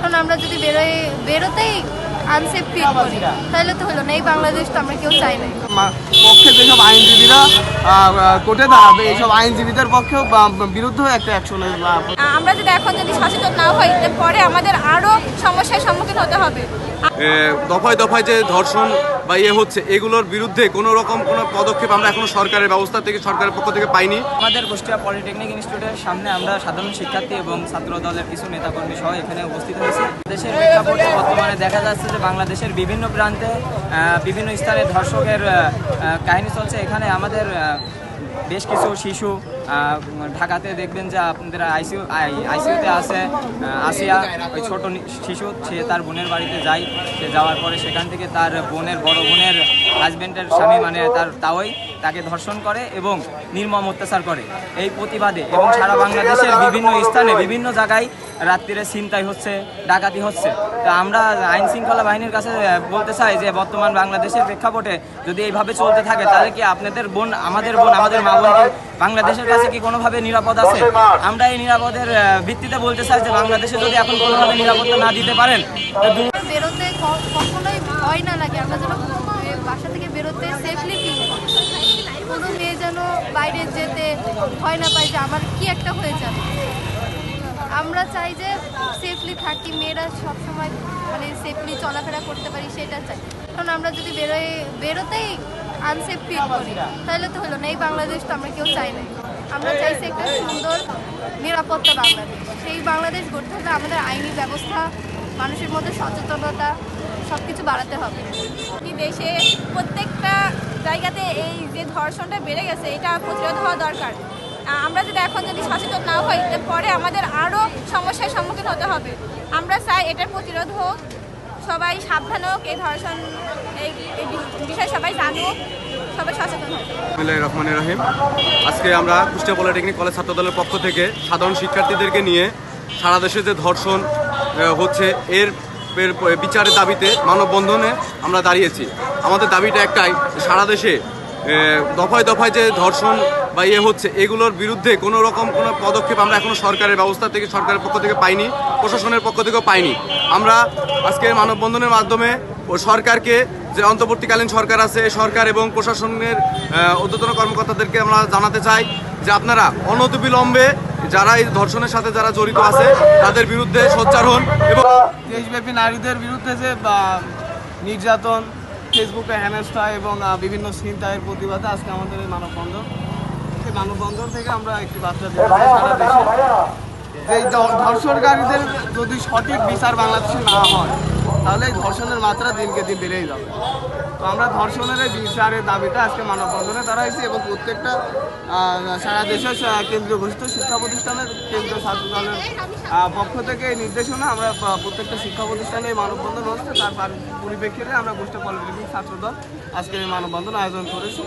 কারণ আমরা যদি বেরোই, বেরোতেই আনসেফ ফিল করি, তাহলে তো হলো না। এই বাংলাদেশ তো আমরা কেউ চাই মা- পক্ষে যেসব আইনজীবীরা কোর্টে দাঁড়াবে এইসব আইনজীবীদের পক্ষেও বিরুদ্ধেও একটা অ্যাকশনের আমরা যদি এখন যদি সচেতন না হই পরে আমাদের আরও সমস্যার সম্মুখীন হতে হবে। দফায় দফায় যে ধর্ষণ বা ইয়ে হচ্ছে এগুলোর বিরুদ্ধে কোনো রকম কোনো পদক্ষেপ আমরা এখনও সরকারের ব্যবস্থা থেকে সরকারের পক্ষ থেকে পাইনি। আমাদের কুষ্টিয়া পলিটেকনিক ইনস্টিটিউটের সামনে আমরা সাধারণ শিক্ষার্থী এবং ছাত্র দলের কিছু নেতাকর্মী সহ এখানে উপস্থিত হয়েছি। দেশের প্রেক্ষাপটে বর্তমানে দেখা যাচ্ছে যে বাংলাদেশের বিভিন্ন প্রান্তে বিভিন্ন স্থানে ধর্ষকের কাহিনী চলছে এখানে আমাদের বেশ কিছু শিশু ঢাকাতে দেখবেন যে আপনাদের আইসিউ আইসিউতে আছে আসিয়া, ওই ছোট শিশু, সে তার বোনের বাড়িতে যায়, সে যাওয়ার পরে সেখান থেকে তার বোনের, বড় বোনের হাজব্যান্ডের স্বামী মানে তার তাওই তাকে ধর্ষণ করে এবং নির্মম অত্যাচার করে। এই প্রতিবাদে এবং সারা বাংলাদেশের বিভিন্ন স্থানে, বিভিন্ন জায়গায় রাত্রিরে ছিনতাই হচ্ছে ডাকাতি হচ্ছে। তো আমরা আইন শৃঙ্খলা বাহিনীর কাছে বলতে চাই যে বর্তমান বাংলাদেশের প্রেক্ষাপটে যদি এইভাবে চলতে থাকে তাহলে কি আপনাদের বোন আমাদের বোন আমাদের মা বোন বাংলাদেশের কাছে কি কোনোভাবে নিরাপদ আছে? আমরা এই নিরাপদের ভিত্তিতে বলতে চাই যে বাংলাদেশে যদি এখন কোনোভাবে নিরাপত্তা না দিতে পারেন তো বেরোতে কখনোই ভয় না লাগে। আমরা যেন বাসা থেকে বেরোতে সেফলি ফিল কোনো মেয়ে যেন বাইরে যেতে ভয় না পায় যে আমার কি একটা হয়ে যাবে। আমরা চাই যে সেফলি থাকি, মেয়েরা সবসময় মানে সেফলি চলাফেরা করতে পারি, সেটা চাই। কারণ আমরা যদি বেরোয়, বেরোতেই আনসেফ ফিল করি, তাহলে তো হলো না। এই বাংলাদেশ তো আমরা কেউ চাই না আমরা চাইছি একটা সুন্দর, নিরাপত্তা বাংলাদেশ। সেই বাংলাদেশ গড়তে হলে আমাদের আইনি ব্যবস্থা, মানুষের মধ্যে সচেতনতা সব কিছু বাড়াতে হবে। দেশে প্রত্যেকটা জায়গাতে এই যে ধর্ষণটা বেড়ে গেছে, এটা প্রতিরোধ হওয়া দরকার। আমরা যদি এখন যদি সচেতন না হই পরে আমাদের আরও সমস্যার সম্মুখীন হতে হবে। আমরা চাই এটার প্রতিরোধ হোক, সবাই সাবধান হোক, এই ধর্ষণ, এই বিষয়ে সবাই জানুক, সবাই সচেতন হোক। রহমানির রহিম। আজকে আমরা কুষ্টিয়া পলিটেকনিক কলেজ ছাত্র দলের পক্ষ থেকে সাধারণ শিক্ষার্থীদেরকে নিয়ে সারা দেশে যে ধর্ষণ হচ্ছে, এর বিচারের দাবিতে মানববন্ধনে আমরা দাঁড়িয়েছি। আমাদের দাবিটা একটাই সারা দেশে দফায় দফায় যে ধর্ষণ বা ইয়ে হচ্ছে, এগুলোর বিরুদ্ধে কোনো রকম কোনো পদক্ষেপ আমরা এখনও সরকারের ব্যবস্থা থেকে, সরকারের পক্ষ থেকে পাইনি, প্রশাসনের পক্ষ থেকেও পাইনি। আমরা আজকে মানববন্ধনের মাধ্যমে ও সরকারকে যে অন্তর্বর্তীকালীন সরকার আছে সরকার এবং প্রশাসনের অধ্যতন কর্মকর্তাদেরকে আমরা জানাতে চাই যে আপনারা অনতিবিলম্বে যারা এই ধর্ষণের সাথে যারা জড়িত আছে, তাদের বিরুদ্ধে সোচ্চার হন এবং দেশব্যাপী নারীদের বিরুদ্ধে যে নির্যাতন ফেসবুকে হেনস্থা এবং বিভিন্ন ছিনতাইয়ের প্রতিবাদে আজকে আমাদের এই মানববন্ধন। সেই মানববন্ধন থেকে আমরা একটি বার্তা দিতে সারা দেশে যে ধর্ষণকারীদের যদি সঠিক বিচার বাংলাদেশে না হয় তাহলে এই ধর্ষণের মাত্রা দিনকে দিন বেড়েই যাবে। তো আমরা ধর্ষণের এই বিচারের দাবিটা আজকে মানববন্ধনে দাঁড়াইছি এবং প্রত্যেকটা সারা দেশের কেন্দ্রীয় ঘোষিত শিক্ষা প্রতিষ্ঠানের, কেন্দ্রীয় ছাত্র দলের পক্ষ থেকে এই নির্দেশনা আমরা প্রত্যেকটা শিক্ষা প্রতিষ্ঠানে এই মানববন্ধন হচ্ছে। তার পার- পরিপ্রেক্ষিতে আমরা গোষ্ঠী পলিটেকনিক ছাত্রদল আজকে এই মানববন্ধন আয়োজন করেছি।